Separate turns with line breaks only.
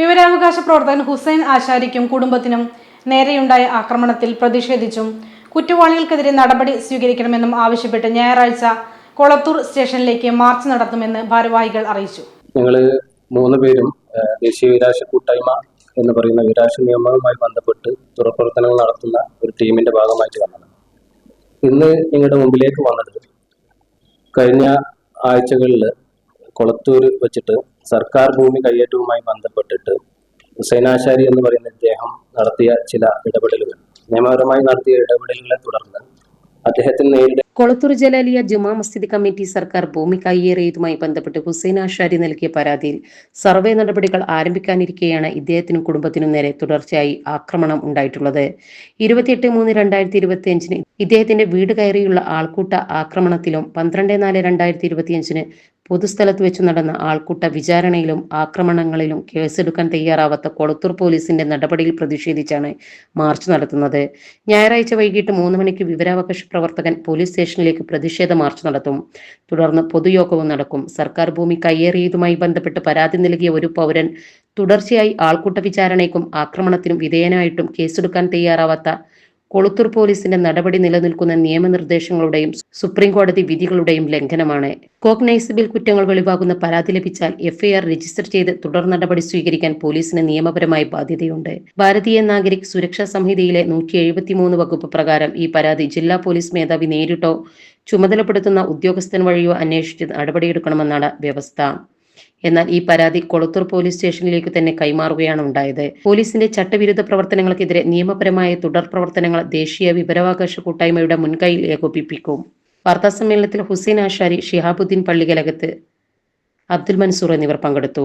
വിവരാവകാശ പ്രവർത്തകൻ ഹുസൈൻ ആശാരിക്കും കുടുംബത്തിനും നേരെയുണ്ടായ ആക്രമണത്തിൽ പ്രതിഷേധിച്ചും കുറ്റവാളികൾക്കെതിരെ നടപടി സ്വീകരിക്കണമെന്നും ആവശ്യപ്പെട്ട് ഞായറാഴ്ച കൊളത്തൂർ സ്റ്റേഷനിലേക്ക് മാർച്ച് നടത്തുമെന്ന് ഭാരവാഹികൾ അറിയിച്ചു
ഞങ്ങൾ മൂന്ന് പേരും ദേശീയ വിരാശ കൂട്ടായ്മ എന്ന് പറയുന്ന വിരാശ നിയമവുമായി ബന്ധപ്പെട്ട് തുറപ്രവർത്തനങ്ങൾ നടത്തുന്ന ഒരു ടീമിന്റെ ഭാഗമായിട്ട് വന്നത് ഇന്ന് നിങ്ങളുടെ മുമ്പിലേക്ക് വന്നത് കഴിഞ്ഞ ആഴ്ചകളിൽ കൊളത്തൂർ വെച്ചിട്ട് സർക്കാർ ഭൂമി കയ്യേറ്റവുമായി ബന്ധപ്പെട്ടിട്ട് ഹുസൈനാശാരി എന്ന് പറയുന്ന ഇദ്ദേഹം നടത്തിയ ചില ഇടപെടലുകൾ നിയമപരമായി നടത്തിയ ഇടപെടലുകളെ തുടർന്ന് അദ്ദേഹത്തിന് നേരിട
കൊളത്തൂർ ജലാലിയ ജുമാ മസ്ജിദ് കമ്മിറ്റി സർക്കാർ ഭൂമി കയ്യേറിയതുമായി ബന്ധപ്പെട്ട് ഹുസൈൻ ആശാരി നൽകിയ പരാതിയിൽ സർവേ നടപടികൾ ആരംഭിക്കാനിരിക്കെയാണ് ഇദ്ദേഹത്തിനും കുടുംബത്തിനും നേരെ തുടർച്ചയായി ആക്രമണം ഉണ്ടായിട്ടുള്ളത് ഇരുപത്തിയെട്ട് മൂന്ന് രണ്ടായിരത്തി അഞ്ചിന് ഇദ്ദേഹത്തിന്റെ വീട് കയറിയുള്ള ആൾക്കൂട്ട ആക്രമണത്തിലും പന്ത്രണ്ട് നാല് രണ്ടായിരത്തി ഇരുപത്തിയഞ്ചിന് പൊതുസ്ഥലത്ത് വെച്ച് നടന്ന ആൾക്കൂട്ട വിചാരണയിലും ആക്രമണങ്ങളിലും കേസെടുക്കാൻ തയ്യാറാവാത്ത കൊളത്തൂർ പോലീസിന്റെ നടപടിയിൽ പ്രതിഷേധിച്ചാണ് മാർച്ച് നടത്തുന്നത് ഞായറാഴ്ച വൈകിട്ട് മൂന്ന് മണിക്ക് വിവരാവകാശ പ്രവർത്തകൻ പോലീസ് സ്റ്റേഷനിലേക്ക് പ്രതിഷേധ മാർച്ച് നടത്തും തുടർന്ന് പൊതുയോഗവും നടക്കും സർക്കാർ ഭൂമി കയ്യേറിയതുമായി ബന്ധപ്പെട്ട് പരാതി നൽകിയ ഒരു പൗരൻ തുടർച്ചയായി ആൾക്കൂട്ട വിചാരണയ്ക്കും ആക്രമണത്തിനും വിധേയനായിട്ടും കേസെടുക്കാൻ തയ്യാറാവാത്ത കൊളുത്തൂർ പോലീസിന്റെ നടപടി നിലനിൽക്കുന്ന നിയമനിർദ്ദേശങ്ങളുടെയും സുപ്രീം കോടതി വിധികളുടെയും ലംഘനമാണ് കോഗ്നൈസബിൾ കുറ്റങ്ങൾ വെളിവാകുന്ന പരാതി ലഭിച്ചാൽ എഫ്ഐആർ രജിസ്റ്റർ ചെയ്ത് തുടർ നടപടി സ്വീകരിക്കാൻ പോലീസിന് നിയമപരമായ ബാധ്യതയുണ്ട് ഭാരതീയ നാഗരിക് സുരക്ഷാ സംഹിതയിലെ നൂറ്റി എഴുപത്തിമൂന്ന് വകുപ്പ് പ്രകാരം ഈ പരാതി ജില്ലാ പോലീസ് മേധാവി നേരിട്ടോ ചുമതലപ്പെടുത്തുന്ന ഉദ്യോഗസ്ഥൻ വഴിയോ അന്വേഷിച്ച് നടപടിയെടുക്കണമെന്നാണ് വ്യവസ്ഥ എന്നാൽ ഈ പരാതി കൊളത്തൂർ പോലീസ് സ്റ്റേഷനിലേക്ക് തന്നെ കൈമാറുകയാണ് ഉണ്ടായത് പോലീസിന്റെ ചട്ടവിരുദ്ധ പ്രവർത്തനങ്ങൾക്കെതിരെ നിയമപരമായ തുടർ പ്രവർത്തനങ്ങൾ ദേശീയ വിവരാവകാശ കൂട്ടായ്മയുടെ മുൻകൈയിൽ ഏകോപിപ്പിക്കും വാർത്താ സമ്മേളനത്തിൽ ഹുസൈൻ ആഷാരി ഷിഹാബുദ്ദീൻ പള്ളികലകത്ത് അബ്ദുൽ മൻസൂർ എന്നിവർ പങ്കെടുത്തു